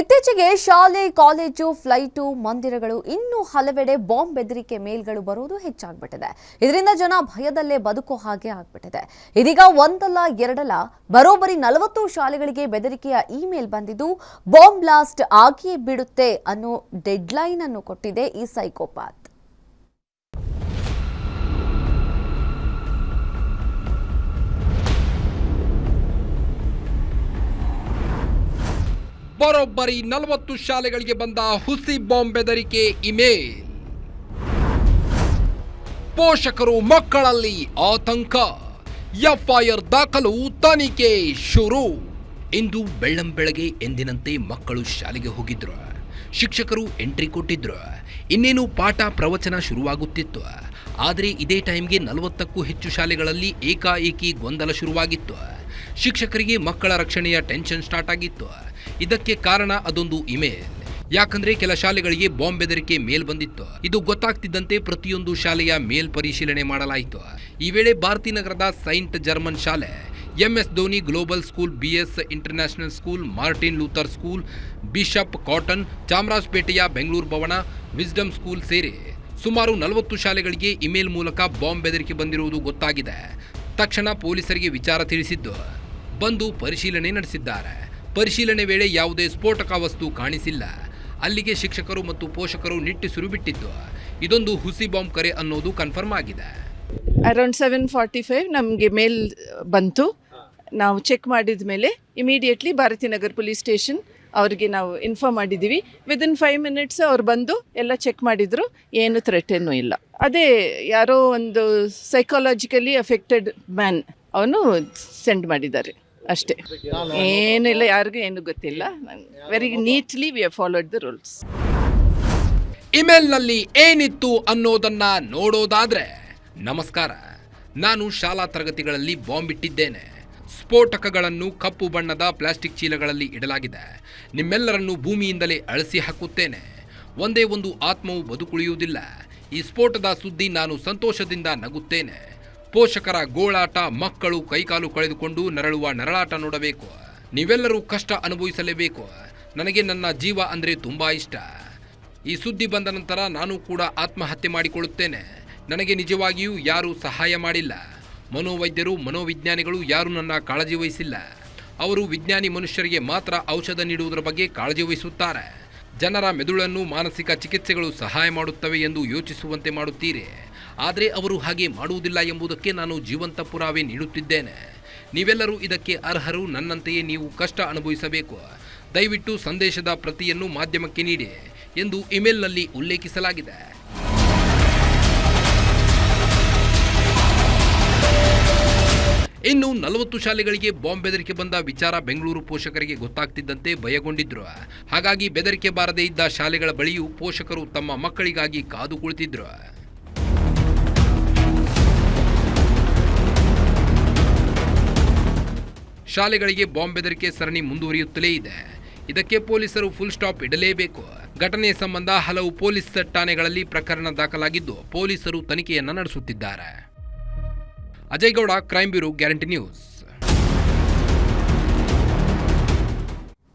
ಇತ್ತೀಚೆಗೆ ಶಾಲೆ, college, flight, ಮಂದಿರಗಳು, ಇನ್ನೂ ಹಲವೆಡೆ ಬಾಂಬ್ ಬೆದರಿಕೆ ಮೇಲ್ಗಳು ಬರುವುದು ಹೆಚ್ಚಾಗ್ಬಿಟ್ಟಿದೆ. ಇದರಿಂದ ಜನ ಭಯದಲ್ಲೇ ಬದುಕೋ ಹಾಗೆ ಆಗ್ಬಿಟ್ಟಿದೆ. ಇದೀಗ ಒಂದಲ್ಲ, ಎರಡಲ್ಲ ಬರೋಬ್ಬರಿ ನಲವತ್ತು ಶಾಲೆಗಳಿಗೆ ಬೆದರಿಕೆಯ ಇಮೇಲ್ ಬಂದಿದ್ದು, ಬಾಂಬ್ ಬ್ಲಾಸ್ಟ್ ಆಗಿಯೇ ಬಿಡುತ್ತೆ ಅನ್ನೋ ಡೆಡ್ಲೈನ್ ಅನ್ನು ಕೊಟ್ಟಿದೆ ಈ ಸೈಕೋಪಾತ್. ಬರೋಬ್ಬರಿ ನಲವತ್ತು ಶಾಲೆಗಳಿಗೆ ಬಂದ ಹುಸಿ ಬಾಂಬ್ ಬೆದರಿಕೆ ಇಮೇಲ್. ಪೋಷಕರು ಮಕ್ಕಳಲ್ಲಿ ಆತಂಕ. ಎಫ್ಐಆರ್ ದಾಖಲು ತನಿಖೆ ಶುರು. ಇಂದು ಬೆಳ್ಳಂಬೆಳಗ್ಗೆ ಎಂದಿನಂತೆ ಮಕ್ಕಳು ಶಾಲೆಗೆ ಹೋಗಿದ್ರು. ಶಿಕ್ಷಕರು ಎಂಟ್ರಿ ಕೊಟ್ಟಿದ್ರು. ಇನ್ನೇನು ಪಾಠ ಪ್ರವಚನ ಶುರುವಾಗುತ್ತಿತ್ತು. ಆದರೆ ಇದೇ ಟೈಮ್ಗೆ ನಲವತ್ತಕ್ಕೂ ಹೆಚ್ಚು ಶಾಲೆಗಳಲ್ಲಿ ಏಕಾಏಕಿ ಗೊಂದಲ ಶುರುವಾಗಿತ್ತು. ಶಿಕ್ಷಕರಿಗೆ ಮಕ್ಕಳ ರಕ್ಷಣೆಯ ಟೆನ್ಷನ್ ಸ್ಟಾರ್ಟ್ ಆಗಿತ್ತು. ಇದಕ್ಕೆ ಕಾರಣ ಅದೊಂದು ಇಮೇಲ್. ಯಾಕಂದ್ರೆ ಕೆಲ ಶಾಲೆಗಳಿಗೆ ಬಾಂಬ್ ಬೆದರಿಕೆ ಮೇಲ್ ಬಂದಿತ್ತು. ಇದು ಗೊತ್ತಾಗ್ತಿದ್ದಂತೆ ಪ್ರತಿಯೊಂದು ಶಾಲೆಯ ಮೇಲ್ ಪರಿಶೀಲನೆ ಮಾಡಲಾಯಿತು. ಈ ವೇಳೆ ಭಾರತೀನಗರದ ಸೈಂಟ್ ಜರ್ಮನ್ ಶಾಲೆ, MS Dhoni global school, BS international school, Martin Luther school, Bishop Cotton, ಚಾಮರಾಜಪೇಟೆಯ Bengaluru Bhavan, wisdom school ಸೇರಿ ಸುಮಾರು ನಲವತ್ತು ಶಾಲೆಗಳಿಗೆ ಇಮೇಲ್ ಮೂಲಕ ಬಾಂಬ್ ಬೆದರಿಕೆ ಬಂದಿರುವುದು ಗೊತ್ತಾಗಿದೆ. ತಕ್ಷಣ ಪೊಲೀಸರಿಗೆ ವಿಚಾರ ತಿಳಿಸಿದ್ದು, ಬಂದು ಪರಿಶೀಲನೆ ನಡೆಸಿದ್ದಾರೆ. ಪರಿಶೀಲನೆ ವೇಳೆ ಯಾವುದೇ ಸ್ಫೋಟಕ ವಸ್ತು ಕಾಣಿಸಿಲ್ಲ. ಅಲ್ಲಿಗೆ ಶಿಕ್ಷಕರು ಮತ್ತು ಪೋಷಕರು ನಿಟ್ಟುಸಿರು ಬಿಟ್ಟಿದ್ದು ಇದೊಂದು ಹುಸಿ ಬಾಂಬ್ ಕರೆ ಅನ್ನೋದು ಕನ್ಫರ್ಮ್ ಆಗಿದೆ. ಅರೌಂಡ್ ಸೆವೆನ್ ಫಾರ್ಟಿ ಫೈವ್ ನಮಗೆ ಮೇಲ್ ಬಂತು. ನಾವು ಚೆಕ್ ಮಾಡಿದ ಮೇಲೆ ಇಮಿಡಿಯೇಟ್ಲಿ ಭಾರತೀನಗರ್ ಪೊಲೀಸ್ ಸ್ಟೇಷನ್ ಅವರಿಗೆ ನಾವು ಇನ್ಫಾರ್ಮ್ ಮಾಡಿದ್ದೀವಿ ವಿದಿನ್ ಫೈವ್ ಮಿನಿಟ್ಸ್ ಅವ್ರು ಬಂದು ಎಲ್ಲ ಚೆಕ್ ಮಾಡಿದರು. ಏನು ಥ್ರೆಟೇನೂ ಇಲ್ಲ. ಅದೇ ಯಾರೋ ಒಂದು ಸೈಕಾಲಜಿಕಲಿ ಅಫೆಕ್ಟೆಡ್ ಮ್ಯಾನ್ ಅವನು ಸೆಂಡ್ ಮಾಡಿದ್ದಾರೆ. ಅಷ್ಟೇ. ಏನಿಲ್ಲ ಯಾರಿಗೂ ಏನು ಗೊತ್ತಿಲ್ಲ. Very neatly we followed the rules ಇಮೇಲ್ನಲ್ಲಿ ಏನಿತ್ತು ಅನ್ನೋದನ್ನ ನೋಡೋದಾದ್ರೆ, ನಮಸ್ಕಾರ. ನಾನು ಶಾಲಾ ತರಗತಿಗಳಲ್ಲಿ ಬಾಂಬ್ ಇಟ್ಟಿದ್ದೇನೆ. ಸ್ಫೋಟಕಗಳನ್ನು ಕಪ್ಪು ಬಣ್ಣದ ಪ್ಲಾಸ್ಟಿಕ್ ಚೀಲಗಳಲ್ಲಿ ಇಡಲಾಗಿದೆ. ನಿಮ್ಮೆಲ್ಲರನ್ನು ಭೂಮಿಯಿಂದಲೇ ಅಳಿಸಿ ಹಾಕುತ್ತೇನೆ. ಒಂದೇ ಒಂದು ಆತ್ಮವು ಬದುಕುಳಿಯುವುದಿಲ್ಲ. ಈ ಸ್ಫೋಟದ ಸುದ್ದಿ ನಾನು ಸಂತೋಷದಿಂದ ನಗುತ್ತೇನೆ. ಪೋಷಕರ ಗೋಳಾಟ ಮಕ್ಕಳು ಕೈಕಾಲು ಕಳೆದುಕೊಂಡು ನರಳುವ ನರಳಾಟ ನೋಡಬೇಕು. ನೀವೆಲ್ಲರೂ ಕಷ್ಟ ಅನುಭವಿಸಲೇಬೇಕು. ನನಗೆ ನನ್ನ ಜೀವ ಅಂದರೆ ತುಂಬ ಇಷ್ಟ. ಈ ಸುದ್ದಿ ಬಂದ ನಂತರ ನಾನು ಕೂಡ ಆತ್ಮಹತ್ಯೆ ಮಾಡಿಕೊಳ್ಳುತ್ತೇನೆ. ನನಗೆ ನಿಜವಾಗಿಯೂ ಯಾರೂ ಸಹಾಯ ಮಾಡಿಲ್ಲ. ಮನೋವೈದ್ಯರು, ಮನೋವಿಜ್ಞಾನಿಗಳು ಯಾರೂ ನನ್ನ ಕಾಳಜಿ ವಹಿಸಿಲ್ಲ. ಅವರು ವಿಜ್ಞಾನಿ ಮನುಷ್ಯರಿಗೆ ಮಾತ್ರ ಔಷಧ ನೀಡುವುದರ ಬಗ್ಗೆ ಕಾಳಜಿ ವಹಿಸುತ್ತಾರೆ. ಜನರ ಮೆದುಳನ್ನು ಮಾನಸಿಕ ಚಿಕಿತ್ಸೆಗಳು ಸಹಾಯ ಮಾಡುತ್ತವೆ ಎಂದು ಯೋಚಿಸುವಂತೆ ಮಾಡುತ್ತೀರಿ. ಆದರೆ ಅವರು ಹಾಗೆ ಮಾಡುವುದಿಲ್ಲ ಎಂಬುದಕ್ಕೆ ನಾನು ಜೀವಂತ ಪುರಾವೆ ನೀಡುತ್ತಿದ್ದೇನೆ. ನೀವೆಲ್ಲರೂ ಇದಕ್ಕೆ ಅರ್ಹರು, ನನ್ನಂತೆಯೇ ನೀವು ಕಷ್ಟ ಅನುಭವಿಸಬೇಕು. ದಯವಿಟ್ಟು ಸಂದೇಶದ ಪ್ರತಿಯನ್ನು ಮಾಧ್ಯಮಕ್ಕೆ ನೀಡಿ ಎಂದು ಇಮೇಲ್ನಲ್ಲಿ ಉಲ್ಲೇಖಿಸಲಾಗಿದೆ. ಇನ್ನು ನಲವತ್ತು ಶಾಲೆಗಳಿಗೆ ಬಾಂಬ್ ಬೆದರಿಕೆ ಬಂದ ವಿಚಾರ ಬೆಂಗಳೂರು ಪೋಷಕರಿಗೆ ಗೊತ್ತಾಗ್ತಿದ್ದಂತೆ ಭಯಗೊಂಡಿದ್ರು. ಹಾಗಾಗಿ ಬೆದರಿಕೆ ಬಾರದೇ ಇದ್ದ ಶಾಲೆಗಳ ಬಳಿಯೂ ಪೋಷಕರು ತಮ್ಮ ಮಕ್ಕಳಿಗಾಗಿ ಕಾದು ಕುಳಿತಿದ್ರು. ಶಾಲೆಗಳಿಗೆ ಬಾಂಬ್ ಬೆದರಿಕೆ ಸರಣಿ ಮುಂದುವರಿಯುತ್ತಲೇ ಇದೆ. ಇದಕ್ಕೆ ಪೊಲೀಸರು ಫುಲ್ ಸ್ಟಾಪ್ ಇಡಲೇಬೇಕು. ಘಟನೆ ಸಂಬಂಧ ಹಲವು ಪೊಲೀಸ್ ಠಾಣೆಗಳಲ್ಲಿ ಪ್ರಕರಣ ದಾಖಲಾಗಿದ್ದು ಪೊಲೀಸರು ತನಿಖೆಯನ್ನು ನಡೆಸುತ್ತಿದ್ದಾರೆ. Ajay Gowda crime bureau, guarantee news.